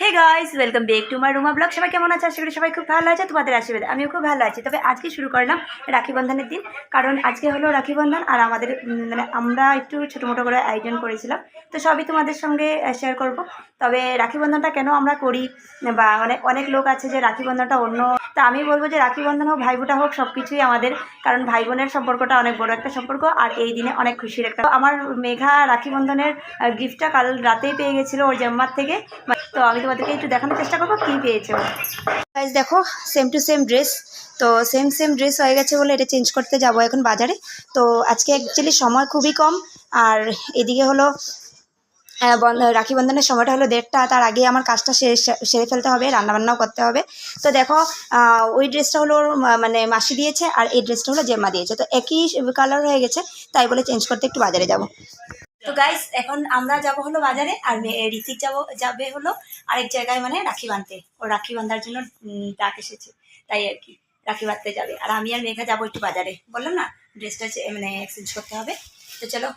Hey guys welcome back to my Ruma vlog সবাই কেমন আছে? আশা করি সবাই খুব ভালো আছে। তোমাদের আশীর্বাদ, আমিও খুব ভালো আছি। তবে আজকে শুরু করলাম রাখি বন্ধনের দিন। কারণ আজকে হলো রাখি বন্ধন আর আমাদের মানে আমরা একটু ছোটো মোটো করে আয়োজন করেছিলাম। তো সবই তোমাদের সঙ্গে শেয়ার করব। তবে রাখি বন্ধনটা কেন আমরা করি? বা মানে অনেক লোক আছে যে রাখি বন্ধনটা অন্য, তা আমি বলব যে রাখি বন্ধন হোক, ভাই হোক সব কিছুই আমাদের। কারণ ভাই বোনের সম্পর্কটা অনেক বড় একটা সম্পর্ক আর এই দিনে অনেক খুশির একটা। আমার মেঘা রাখি বন্ধনের গিফটটা কাল রাতেই পেয়ে গেছিল ওর জাম্মার থেকে। তো আমি তোমাদেরকে একটু দেখানোর চেষ্টা করব কী পেয়েছে গাইজ দেখো সেম টু সেম ড্রেস তো সেম সেম ড্রেস হয়ে গেছে বলে এটা চেঞ্জ করতে যাব এখন বাজারে। তো আজকে অ্যাকচুয়ালি সময় খুবই কম। আর এদিকে হলো রাখি বন্ধনের সময়টা হলো দেড়টা। তার আগে আমার কাজটা শেষ, সেরে ফেলতে হবে, রান্নাবান্নাও করতে হবে। তো দেখো ওই ড্রেসটা হলো মানে মাসি দিয়েছে, আর এই ড্রেসটা হলো জেম্মা দিয়েছে। তো একই কালার হয়ে গেছে, তাই বলে চেঞ্জ করতে একটু বাজারে যাব। তো গাইস এখন আমরা যাব হলো বাজারে, আর ঋতিক যাব, যাবে হলো আরেক জায়গায় মানে রাখি বাঁধতে। ও রাখি বাঁধার জন্য ডাক এসেছে। তাই আর কি, রাখি বাঁধতে যাবে। আর আমি আর মেঘা যাব একটু বাজারে। বললাম না, ড্রেসটা মানে এক্সচেঞ্জ করতে হবে। তো চলো।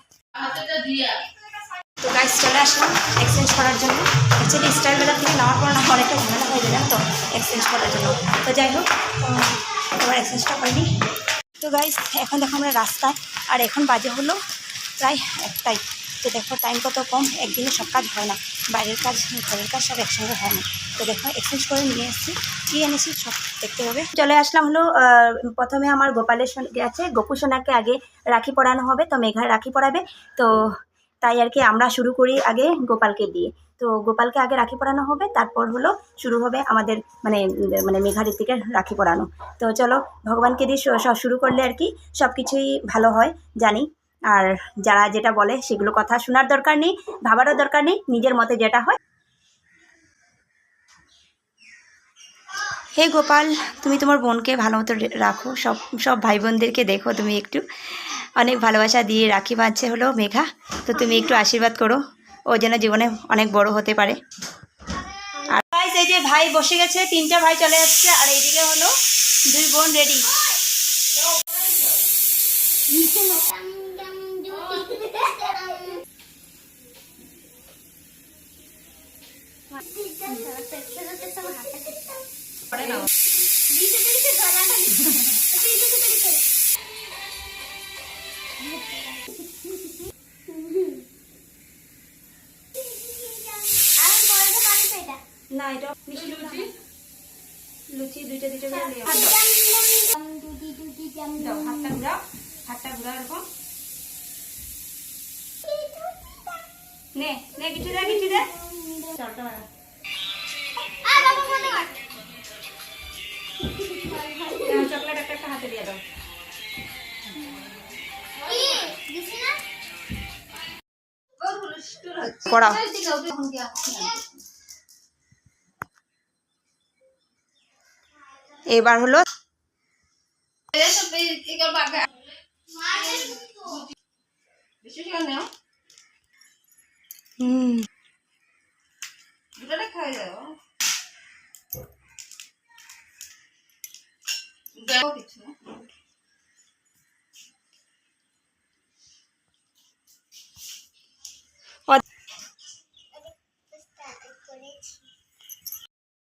তো গাইস চলে আসলাম এক্সচেঞ্জ করার জন্য। অ্যাকচুয়ালি স্টাইল বেলার থেকে নেওয়ার পর না, অনেকটা ঝামেলা হয়ে যায় তো? এক্সচেঞ্জ করার জন্য। তো যাই হোক এবার এক্সচেঞ্জটা করিনি। তো গাইস এখন দেখো আমরা রাস্তায়। আর এখন বাজে হলো প্রায় একটাই। তো দেখো টাইম কত কম? একদিনে সব কাজ হয় না। বাইরের কাজ, ঘরের কাজ সব একসঙ্গে হয় না। তো দেখো এক্সচেঞ্জ করে নিয়ে এসেছি। কী এনেছি? সব দেখতে হবে। চলে আসলাম হলো প্রথমে আমার গোপালের আছে গোপু সোনাকে আগে রাখি পরানো হবে, তো মেঘা রাখি পরাবে। তো তাই আর কি আমরা শুরু করি আগে গোপালকে দিয়ে। তো গোপালকে আগে রাখি পরানো হবে, তারপর হলো শুরু হবে আমাদের মানে মানে মেঘা ঋতিকের রাখি পরানো। তো চলো, ভগবানকে দিয়ে শুরু করলে আর কি সব কিছুই ভালো হয়, জানি। আর যারা যেটা বলে সেগুলো কথা শোনার দরকার নেই, ভাবারও দরকার নেই, নিজের মতে যেটা হয়। হে গোপাল, তুমি তোমার বোনকে ভালো মতো রাখো। সব সব ভাই বোনদেরকে দেখো তুমি একটু। অনেক ভালোবাসা দিয়ে রাখি বাঁধছে হলো মেঘা। তো তুমি একটু আশীর্বাদ করো। ও যেন জীবনে অনেক বড় হতে পারে। আর ভাই এই যে ভাই বসে গেছে, তিনটা ভাই চলে যাচ্ছে আর এইদিকে হলো দুই বোন রেডি না এটা মিষ্টি লুচি লুচি দুইটা দুইটা করে নিও দাও হাতটা ঘুরাও হাতটা ঘুরাও এরকম নে নে কিছু দে কিছু দে। মারা চকলেট একটা একটা হাতে দিয়ে দাও। পড়াও। এবার হলো হুম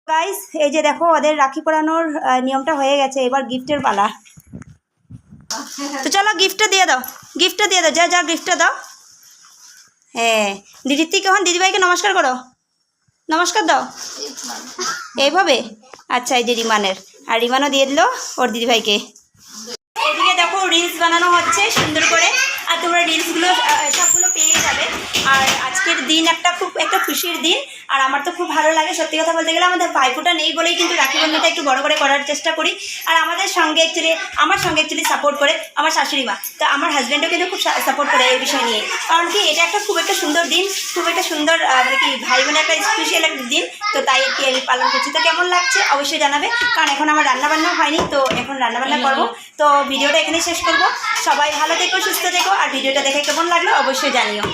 গাইস এই যে দেখো, ওদের রাখি পরানোর নিয়মটা হয়ে গেছে, এবার গিফটের পালা। তো চলো গিফটটা দিয়ে দাও, গিফটটা দিয়ে দাও, যা যা গিফটটা দাও। হ্যাঁ দিদির থেকে এখন দিদিভাইকে নমস্কার করো। নমস্কার দাও। এইভাবে? আচ্ছা এই যে রিমানের। আর রিমানও দিয়ে দিল ওর দিদিভাইকে। রিলস বানানো হচ্ছে সুন্দর করে, আর তোমরা রিলসগুলো সবগুলো পেয়ে যাবে। আর আজকের দিন একটা খুব, একটা খুশির দিন, আর আমার তো খুব ভালো লাগে। সত্যি কথা বলতে গেলে আমাদের ভাইফোঁটা নেই বলেই কিন্তু রাখি বন্ধনটা একটু বড় করে করার চেষ্টা করি। আর আমাদের সঙ্গে অ্যাকচুয়ালি আমার সঙ্গে অ্যাকচুয়ালি সাপোর্ট করে আমার শাশুড়ি মা। তো আমার হাজব্যান্ডও কিন্তু খুব সাপোর্ট করে এই বিষয় নিয়ে। কারণ কি, এটা একটা খুব একটা সুন্দর দিন, খুব একটা সুন্দর মানে কি, ভাই বোনের একটা স্পেশাল একটা দিন। তো তাই কি আমি পালন করছি। তো কেমন লাগছে? অবশ্যই জানাবে। কারণ এখন আমার রান্নাবান্না হয়নি, তো এখন রান্নাবান্না করব। তো ভিডিওটা এখানে শেষ করব। সবাই ভালো থেকো সুস্থ থেকো আর ভিডিওটা দেখে কেমন লাগল অবশ্যই জানিও।